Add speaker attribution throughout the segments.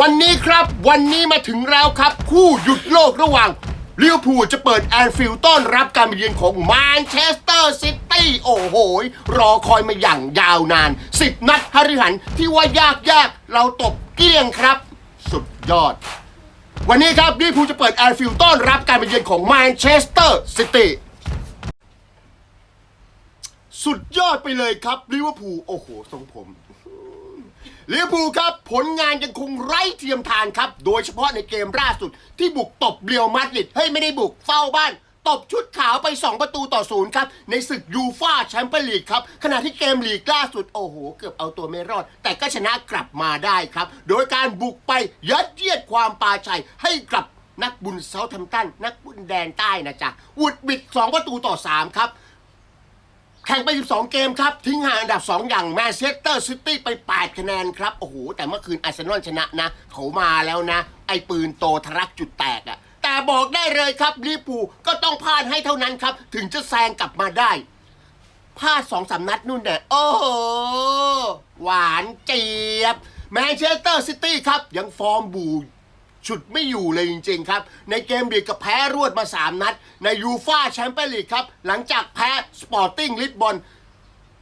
Speaker 1: วันนี้ครับวันนี้มาถึงแล้วครับ คู่หยุดโลกระหว่างลิเวอร์พูลจะเปิดแอนฟิลด์ต้อนรับการมาเยือนของแมนเชสเตอร์ซิตี้โอ้โหรอคอยมาอย่างยาวนานสิบนัดฮริหันที่ว่ายากยากเราตบเกลี้ยงครับ สุดยอด วันนี้ครับลิเวอร์พูลจะเปิดแอนฟิลด์ต้อนรับการมาเยือนของแมนเชสเตอร์ซิตี้สุดยอดไปเลยครับลิเวอร์พูลโอ้โหทรงผม ลิเวอร์พูลครับ ผลงานยังคงไร้เทียมทานครับ โดยเฉพาะในเกมล่าสุด ที่บุกตบเรียวมาดริดเฮ้ยไม่ได้บุกเฝ้าบ้าน ตบชุดขาวไป 2 ประตูต่อศูนย์ครับ ในศึกยูฟ่าแชมเปี้ยนลีกครับ ขณะที่เกมลีกล่าสุด โอ้โห เกือบเอาตัวไม่รอด แต่ก็ชนะกลับมาได้ครับ โดยการบุกไปยัดเยียดความปาชัยให้กับนักบุญเซาท์แทมตันนักบุญแดนใต้นะจ๊ะวุดบิด 2 ประตูต่อ 3 ครับ แข่งไป 12 เกมครับ ทิ้งห่างอันดับ 2 อย่างแมนเชสเตอร์ซิตี้ไป 8 คะแนนครับ โอ้โห แต่เมื่อคืนอาร์เซนอลชนะนะ เขามาแล้วนะ ไอปืนโตทะลักจุดแตกอะแต่บอกได้เลยครับลิเวอร์พูลก็ต้องพลาดให้เท่านั้นครับ ถึงจะแซงกลับมาได้พลาดสองสามนัดนู่นเนี่โอ้โห หวานเจี๊ยบ แมนเชสเตอร์ซิตี้ครับ ยังฟอร์มบู ฉุดไม่อยู่เลยจริงๆครับ ในเกมลีกกับแพ้รวดมา 3 นัด ในยูฟ่าแชมเปี้ยนลีกครับ หลังจากแพ้สปอร์ติ้งลิสบอน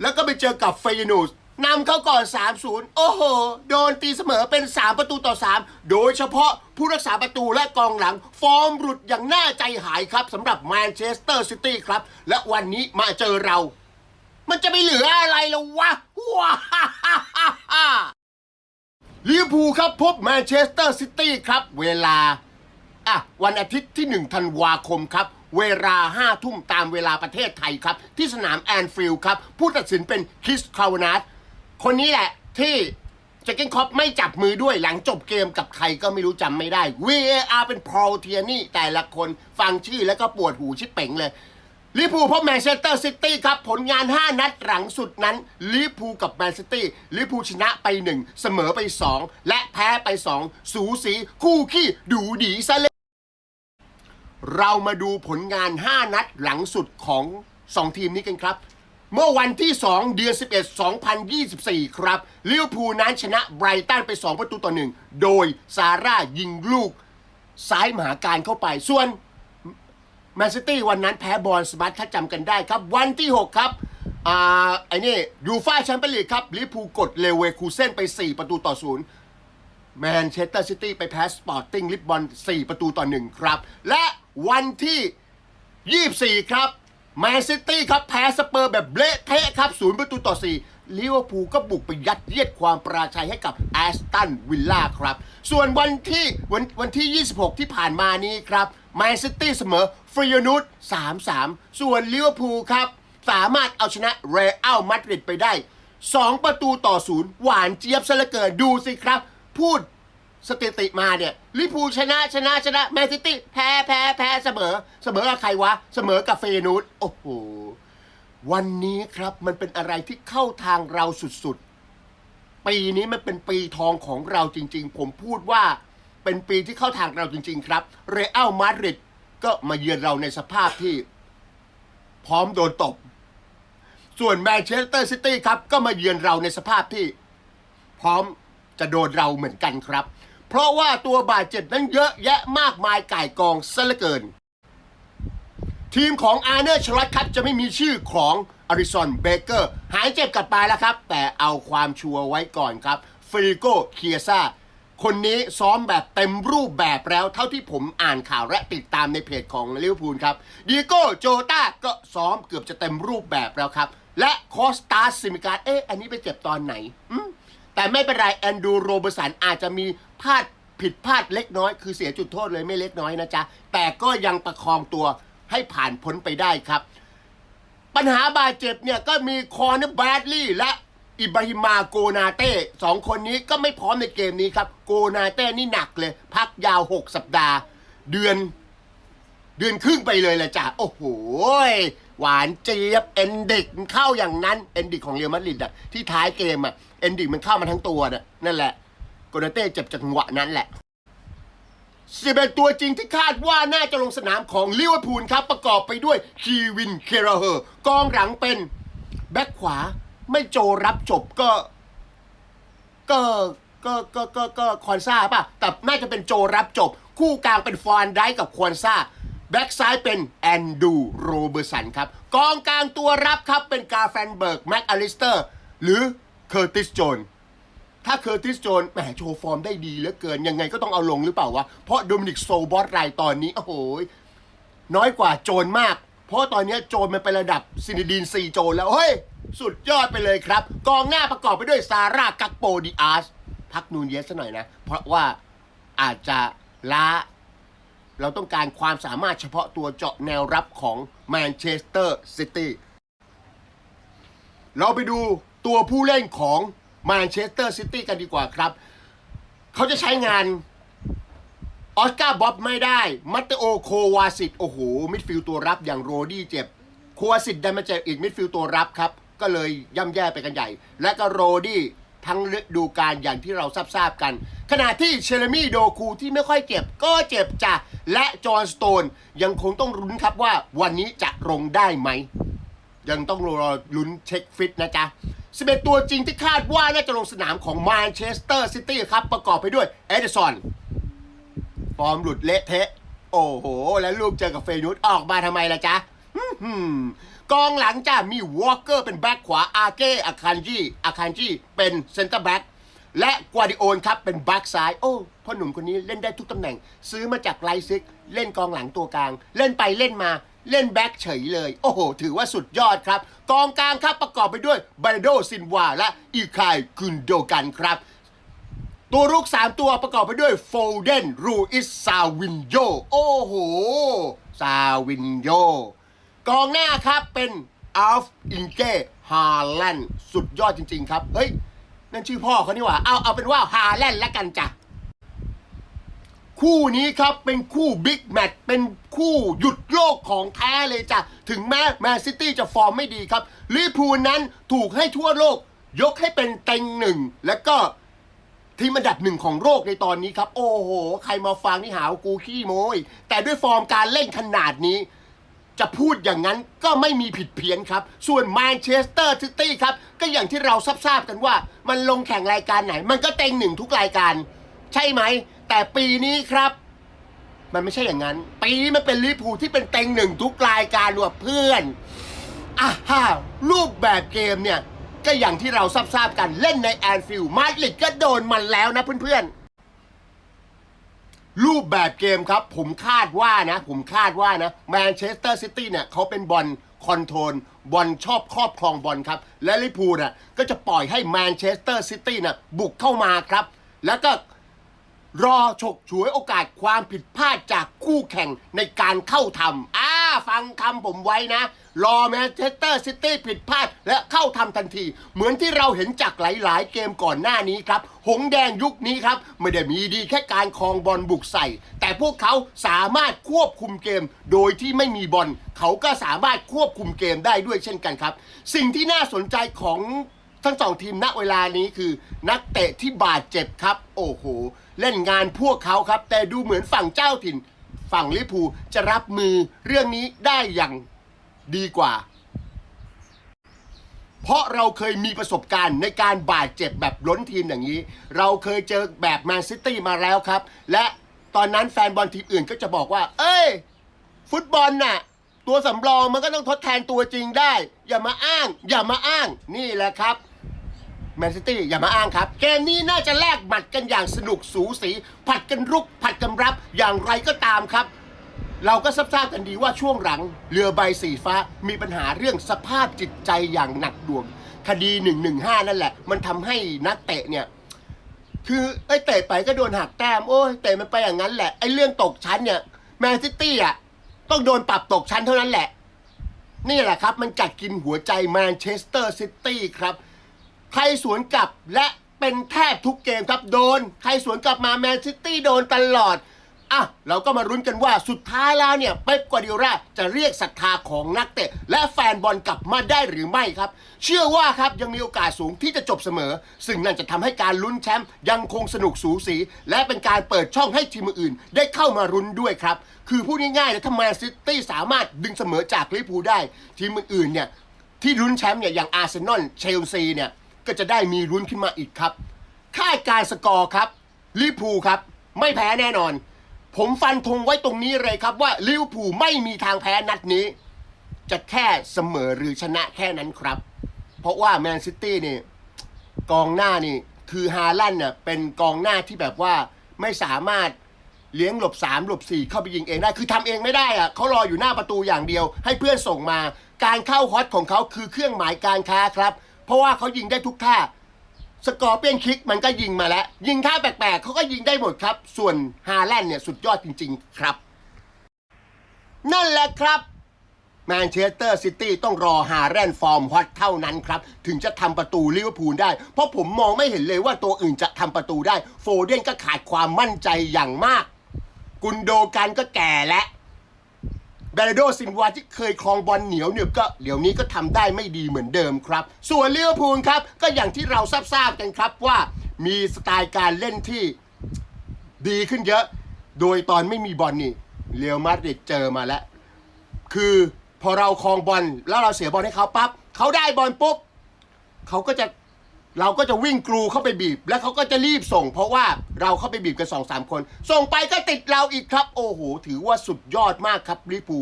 Speaker 1: แล้วก็ไปเจอกับเฟยนูสนำเขาก่อน 3-0 โอ้โห โดนตีเสมอเป็น 3 ประตูต่อ 3 โดยเฉพาะผู้รักษาประตูและกองหลัง ฟอร์มหลุดอย่างน่าใจหายครับสำหรับแมนเชสเตอร์ซิตี้ครับ และวันนี้มาเจอเรา มันจะไม่เหลืออะไรแล้ววะว้าฮ่าฮ่าฮ่า ลิเวอร์พูลครับพบแมนเชสเตอร์ซิตี้ครับเวลาอะวันอาทิตย์ที่ 1 ธันวาคมครับ เวลา5ทุ่มตามเวลาประเทศไทยครับ ที่สนามแอนฟิลด์ครับ ผู้ตัดสินเป็นคริสคาวนาสคนนี้แหละที่เจคเกนคอปไม่จับมือด้วยหลังจบเกมกับใครก็ไม่รู้จำไม่ได้ VAR เป็นพอลเทียนี่แต่ละคนฟังชื่อแล้วก็ปวดหูชิบเป๋งเลย ลิเวอร์พูพบแมนเชสเตอร์ซิตี้ครับ ผลงาน 5 นัดหลังสุดนั้นลิเวอร์พูกับแมนซิตี้ลิเวอร์พูชนะไป 1 เสมอไป 2 และแพ้ไป 2 สูสีคู่ขี้ดูดีซะเลยเรามาดูผลงาน 5 นัดหลังสุดของ 2 ทีมนี้กันครับ เมื่อวันที่ 2 เดือน 11 2024 ครับลิเวอร์พูลนั้นชนะไบรตันไป 2 ประตูต่อ 1 โดยซาร่ายิงลูก ซ้ายมหาการเข้าไปส่วน แมนซิตี้วันนั้นแพ้บอลสมัตถ้าจำกันได้ครับ วันที่ 6 ครับอ่าไอ้นี่ยูฟ่าแชมเปี้ยนลีกครับลิเวอร์พูกดเลเวคูเซ่นไป 4 ประตูต่อศูนย์แมนเชสเตอร์ซิตี้ไปแพ้สปอร์ติ้งลิสบอน4ประตูต่อ1ครับ และวันที่ 24 ครับแมนซิตี้ครับแพ้สเปอร์แบบเละเทะครับ0ประตูต่อ4ลิเวอร์พูลก็บุกไปยัดเยียดความปราชัยให้กับแอสตันวิลล่าครับ ส่วนวันที่วันวันที่ 26 ที่ผ่านมานี้ครับแมนซิตี้เสมอ ฟรียนูต3-3 ส่วนลิเวอร์พูลครับ สามารถเอาชนะเรอัลมาดริดไปได้ 2 ประตูต่อศูนย์หวานเจี๊ยบซะเหลือเกินดูสิครับ พูดสถิติมาเนี่ยลิพูชนะชนะชนะแมนซิตี้แพ้แพ้แพ้เสมอ เสมอกับใครวะ เสมอกับเฟยนูตโอ้โห วันนี้ครับมันเป็นอะไรที่เข้าทางเราสุดๆ ปีนี้มันเป็นปีทองของเราจริงๆ ผมพูดว่าเป็นปีที่เข้าทางเราจริงๆ ครับ เรอัลมาดริด ก็มาเยือนเราในสภาพที่พร้อมโดนตบ ส่วนแมนเชสเตอร์ซิตี้ครับ ก็มาเยือนเราในสภาพที่พร้อมจะโดนเราเหมือนกันครับ เพราะว่าตัวบาดเจ็บนั้นเยอะแยะมากมายก่ายกองซะเหลือเกิน ทีมของอาร์เนอร์ชลอตครับจะไม่มีชื่อของอาริสันเบเกอร์หายเจ็บกลับมาแล้วครับ แต่เอาความชัวร์ไว้ก่อนครับฟริโกเคียซา คนนี้ซ้อมแบบเต็มรูปแบบแล้วเท่าที่ผมอ่านข่าวและติดตามในเพจของลิเวอร์พูลครับดีโก้โจตาก็ซ้อมเกือบจะเต็มรูปแบบแล้วครับ และคอสตาซิมิการเอ๊ะอันนี้ไปเจ็บตอนไหน แต่ไม่เป็นไรแอนดูโรเบร์สันอาจจะมีพลาดผิดพลาดเล็กน้อย คือเสียจุดโทษเลยไม่เล็กน้อยนะจ๊ะ แต่ก็ยังประคองตัวให้ผ่านพ้นไปได้ครับ ปัญหาบาดเจ็บเนี่ยก็มีคอนเนอร์แบดลี่และ อิบราฮิมาโกนาเต้สองคนนี้ก็ไม่พร้อมในเกมนี้ครับ โกนาเต้นี่หนักเลย พักยาว 6 สัปดาห์ เดือน เดือนครึ่งไปเลยแหละจ้ะโอ้โหหวานเจี๊ยบเอนดิกมันเข้าอย่างนั้นเอนดิกของเรอัลมาดริดอะที่ท้ายเกมอะเอนดิกมันเข้ามาทั้งตัวน่ะนั่นแหละโกนาเต้เจ็บจากจังหวะนั้นแหละสิบเอ็ดตัวจริงที่คาดว่าน่าจะลงสนามของลิเวอร์พูลครับ ประกอบไปด้วยคีวินเคราเฮอร์กองหลังเป็น แบ็คขวา ไม่โจรับจบก็ ก็ก็ก็ก็ก็คอนซ่าป่ะ แต่น่าจะเป็นโจรับจบ คู่กลางเป็นฟอนไดกับควอนซ่าแบ็กซ้ายเป็นแอนดูโรเบอร์สันครับ กองกลางตัวรับครับเป็นกาแฟนเบิร์กแม็กอลิสเตอร์ หรือเคอร์ติสโจนถ้าเคอร์ติสโจนแหมโชว์ฟอร์มได้ดีเหลือเกิน ยังไงก็ต้องเอาลงหรือเปล่าวะ เพราะโดมินิกโซบอสไรตอนนี้ โอ้โหน้อยกว่าโจนมาก เพราะตอนนี้โจนมันเป็นระดับซินิดีนซีโจนแล้ว เฮ้ย สุดยอดไปเลยครับ กองหน้าประกอบไปด้วยซาร่ากักโปดิอาสพักนูนเยสซะหน่อยนะ เพราะว่าอาจจะล้า เราต้องการความสามารถเฉพาะตัวเจาะแนวรับของแมนเชสเตอร์ซิตี้เราไปดูตัวผู้เล่นของแมนเชสเตอร์ซิตี้กันดีกว่าครับ เขาจะใช้งาน ออสการ์บ๊อบไม่ได้ มัตเตโอโควาสิตโอ้โห มิดฟิลด์ตัวรับอย่างโรดี้เจ็บ โควาสิตได้มาเจ็บอีกมิดฟิลด์ตัวรับครับ ก็เลยย่ำแย่ไปกันใหญ่ และก็โรดี้ทั้งฤดูกาลอย่างที่เราทราบๆกัน ขณะที่เชลมี่โดคูที่ไม่ค่อยเจ็บก็เจ็บจ้ะ และจอห์นสโตนยังคงต้องรุ้นครับว่าวันนี้จะลงได้ไหม ยังต้องรอลุ้นเช็คฟิตนะจ๊ะ11ตัวจริงที่คาดว่าน่าจะลงสนามของแมนเชสเตอร์ซิตี้ครับ ประกอบไปด้วยเอเดอร์สัน ฟอร์มหลุดเละเทะ โอ้โห แล้วลูกเจอกับเฟยนุสออกมาทำไมล่ะจ๊ะฮึ่มฮึ่มกองหลังจ้ามีวอลเกอร์เป็นแบ็คขวาอาเก้อาคันจีอาคันจีเป็นเซนเตอร์แบ็คและกวาดิโอนครับเป็นแบ็คซ้าย โอ้พ่อหนุ่มคนนี้เล่นได้ทุกตำแหน่ง ซื้อมาจากไลซิก เล่นกองหลังตัวกลาง เล่นไปเล่นมาเล่นแบ็คเฉยเลย โอ้โห ถือว่าสุดยอดครับ กองกลางครับประกอบไปด้วยบาโดซินวาและอีคายคุนโดกันครับ ตัวรุก 3 ตัวประกอบไปด้วยโฟเดนรูอิสซาวินโยโอ้โห ซาวินโยกองหน้าครับเป็นอัลฟอินเกฮาแลนด์สุดยอดจริง ๆ ครับ เฮ้ย นั่นชื่อพ่อเขานี่หว่า เอาเอาเป็นว่าฮาแลนด์ล้วกันจ้ะ คู่นี้ครับเป็นคู่บิ๊กแมตช์เป็นคู่หยุดโลกของแท้เลยจ้ะ ถึงแม้แมนซิตี้จะฟอร์มไม่ดีครับลิเวอร์พูลนั้นถูกให้ทั่วโลก ยกให้เป็นเต็งหนึ่ง แล้วก็ ทีมอันดับหนึ่งของโลกในตอนนี้ครับ โอ้โห ใครมาฟังนี่หาวกูขี้โมย แต่ด้วยฟอร์มการเล่นขนาดนี้ จะพูดอย่างนั้นก็ไม่มีผิดเพี้ยนครับ ส่วนแมนเชสเตอร์ซิตี้ครับ ก็อย่างที่เราทราบกันว่า มันลงแข่งรายการไหน มันก็เต็งหนึ่งทุกรายการ ใช่ไหม แต่ปีนี้ครับ มันไม่ใช่อย่างนั้น ปีนี้มันเป็นลิพูลที่เป็นเต็งหนึ่งทุกรายการรว่ะเพื่อนอะฮ่ารูปแบบเกมเนี่ย ก็อย่างที่เราทราบๆกันเล่นในแอนฟิลด์มาดริดก็โดนมันแล้วนะเพื่อนๆ รูปแบบเกมครับ ผมคาดว่านะ ผมคาดว่านะแมนเชสเตอร์ซิตี้เนี่ยเขาเป็นบอลคอนโทรลบอลชอบครอบครองบอลครับ และลิพูน่ะก็จะปล่อยให้แมนเชสเตอร์ซิตี้น่ะบุกเข้ามาครับ แล้วก็รอฉกฉวยโอกาสความผิดพลาดจากคู่แข่งในการเข้าทำอ่า ฟังคำผมไว้นะ รอแมนเชสเตอร์ซิตี้ผิดพลาด และเข้าทำทันที เหมือนที่เราเห็นจากหลาย ๆ เกมก่อนหน้านี้ครับ หงแดงยุคนี้ครับ ไม่ได้มีดีแค่การครองบอลบุกใส่ แต่พวกเขาสามารถควบคุมเกม โดยที่ไม่มีบอลเขาก็สามารถควบคุมเกมได้ด้วยเช่นกันครับ สิ่งที่น่าสนใจของทั้งสองทีมณเวลานี้คือนักเตะที่บาดเจ็บครับ โอ้โห เล่นงานพวกเขาครับ แต่ดูเหมือนฝั่งเจ้าถิ่น ฝั่งลิเวอร์พูจะรับมือเรื่องนี้ได้อย่างดีกว่า เพราะเราเคยมีประสบการณ์ในการบาดเจ็บแบบล้นทีมอย่างนี้ เราเคยเจอแบบแมนซิตี้มาแล้วครับ และตอนนั้นแฟนบอลทีมอื่นก็จะบอกว่า เอ้ย ฟุตบอลน่ะ ตัวสำรองมันก็ต้องทดแทนตัวจริงได้ อย่ามาอ้าง อย่ามาอ้างนี่แหละครับแมนซิตี้อย่ามาอ้างครับ เกมนี้น่าจะแลกหมัดกันอย่างสนุกสูสี ผัดกันรุก ผัดกันรับอย่างไรก็ตามครับ เราก็ทราบกันดีว่าช่วงหลังเรือใบสีฟ้ามีปัญหาเรื่องสภาพจิตใจอย่างหนักดวง คดี 115 นั่นแหละ มันทำให้นักเตะเนี่ยคือไอ้เตะไปก็โดนหักแต้มโอ้ยเตะมันไปอย่างนั้นแหละไอ้เรื่องตกชั้นเนี่ยแมนซิตี้อะต้องโดนปรับตกชั้นเท่านั้นแหละ นี่แหละครับ มันกัดกินหัวใจแมนเชสเตอร์ซิตี้ครับ ใครสวนกลับและ เป็นแทบทุกเกมครับโดน ใครสวนกลับมาแมนซิตี้โดนตลอดอะเราก็มารุ้นกันว่าสุดท้ายแล้วเนี่ยเป๊ปกวาดิโอลาจะเรียกศรัทธาของนักเตะ และแฟนบอลกลับมาได้หรือไม่ครับ เชื่อว่าครับยังมีโอกาสสูงที่จะจบเสมอ ซึ่งนั่นจะทำให้การลุ้นแชมป์ยังคงสนุกสูสี และเป็นการเปิดช่องให้ทีมอื่น ได้เข้ามารุ้นด้วยครับ คือพูดง่ายๆนะถ้าแมนซิตี้สามารถดึงเสมอจากลิเวอร์พูลได้ ทีมอื่นๆเนี่ยที่ลุ้นแชมป์เนี่ยอย่างอาร์เซนอลเชลซีเนี่ย ก็จะได้มีลุ้นขึ้นมาอีกครับคาดการสกอร์ครับลิเวอร์พูลครับ ไม่แพ้แน่นอน ผมฟันธงไว้ตรงนี้เลยครับว่าลิเวอร์พูลไม่มีทางแพ้นัดนี้ จะแค่เสมอหรือชนะแค่นั้นครับ เพราะว่าแมนซิตี้นี่กองหน้านี่คือฮาลันเนี่ยเป็นกองหน้าที่แบบว่าไม่สามารถเลี้ยงหลบสามหลบสี่เข้าไปยิงเองได้ คือทำเองไม่ได้อะเขารออยู่หน้าประตูอย่างเดียว ให้เพื่อนส่งมา การเข้าฮอตของเขาคือเครื่องหมายการค้าครับ เพราะว่าเขายิงได้ทุกท่าสกอร์เปียนคิกมันก็ยิงมาแล้ว ยิงท่าแปลกๆเขาก็ยิงได้หมดครับ ส่วนฮาแลนด์เนี่ยสุดยอดจริง ๆ ครับ นั่นแหละครับแมนเชสเตอร์ซิตี้ต้องรอฮาแลนฟอร์มฮอตเท่านั้นครับ ถึงจะทำประตูลิเวอร์พูลได้ เพราะผมมองไม่เห็นเลยว่าตัวอื่นจะทำประตูได้ โฟเดนก็ขาดความมั่นใจอย่างมาก กุนโดกันก็แก่แล้วเบรโดซินวาที่เคยครองบอลเหนียวเนี่ยก็เดี๋ยวนี้ก็ทำได้ไม่ดีเหมือนเดิมครับ ส่วนเลิเวพูลครับก็อย่างที่เราทราบกันครับว่ามีสไตล์การเล่นที่ดีขึ้นเยอะ โดยตอนไม่มีบอลนี่เรียวมาดริดเจอมาแล้ว คือพอเราครองบอลแล้วเราเสียบอลให้เขาปั๊บเขาได้บอลปุ๊บเขาก็จะ เราก็จะวิ่งกรูเข้าไปบีบ แล้วเขาก็จะรีบส่ง เพราะว่าเราเข้าไปบีบกันสองสามคน ส่งไปก็ติดเราอีกครับ โอ้โห ถือว่าสุดยอดมากครับลิเวอร์พู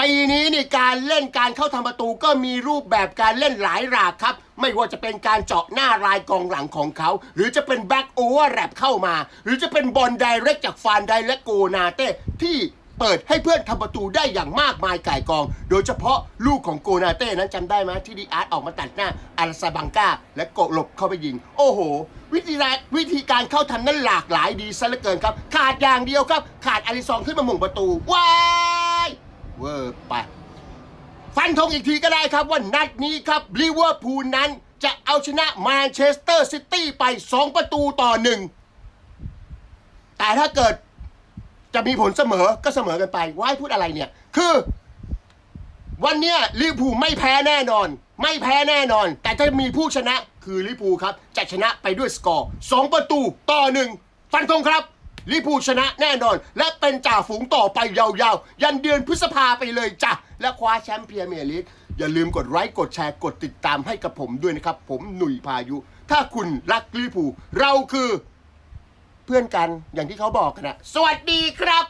Speaker 1: ปีนี้นี่การเล่นการเข้าทำประตูก็มีรูปแบบการเล่นหลายหลากครับ ไม่ว่าจะเป็นการเจาะหน้ารายกองหลังของเขา หรือจะเป็นแบ็กโอเวอร์แรปเข้ามา หรือจะเป็นบอลไดเรกจากฟานไดและโกนาเต้ที่ เปิดให้เพื่อนทำประตูได้อย่างมากมายก่ายกอง โดยเฉพาะลูกของโกนาเต้นั้นจำได้ไหมที่ดีอาร์ตออกมาตัดหน้าอาราซาบังกาและโกะหลบเข้าไปยิง โอ้โห วิธีการวิธีการเข้าทำนั้นหลากหลายดีซะเหลือเกินครับ ขาดอย่างเดียวครับ ขาดอาริซองขึ้นมาหม่งประตูว้ายเวอร์ไปฟันธงอีกทีก็ได้ครับว่านัดนี้ครับลิเวอร์พูลนั้นจะเอาชนะแมนเชสเตอร์ซิตี้ไป 2 ประตูต่อหนึ่งแต่ถ้าเกิด จะมีผลเสมอก็เสมอกันไปว่ายพูดอะไรเนี่ย คือ วันเนี้ยลิเวอร์พูลไม่แพ้แน่นอน ไม่แพ้แน่นอน แต่ถ้ามีผู้ชนะคือลิเวอร์พูลครับ จะชนะไปด้วยสกอร์สองประตูต่อหนึ่งฟันธงครับลิเวอร์พูชนะแน่นอน และเป็นจ่าฝูงต่อไปยาวๆ ยันเดือนพฤษภาไปเลยจ้ะ และคว้าแชมป์พรีเมียร์ลีกอย่าลืมกดไลค์กดแชร์กดติดตามให้กับผมด้วยนะครับ ผมหนุ่ยพายุ ถ้าคุณรักลิเวอร์พูเราคือ พื่อนกันอย่างที่เขาบอกกันนะสวัสดีครับ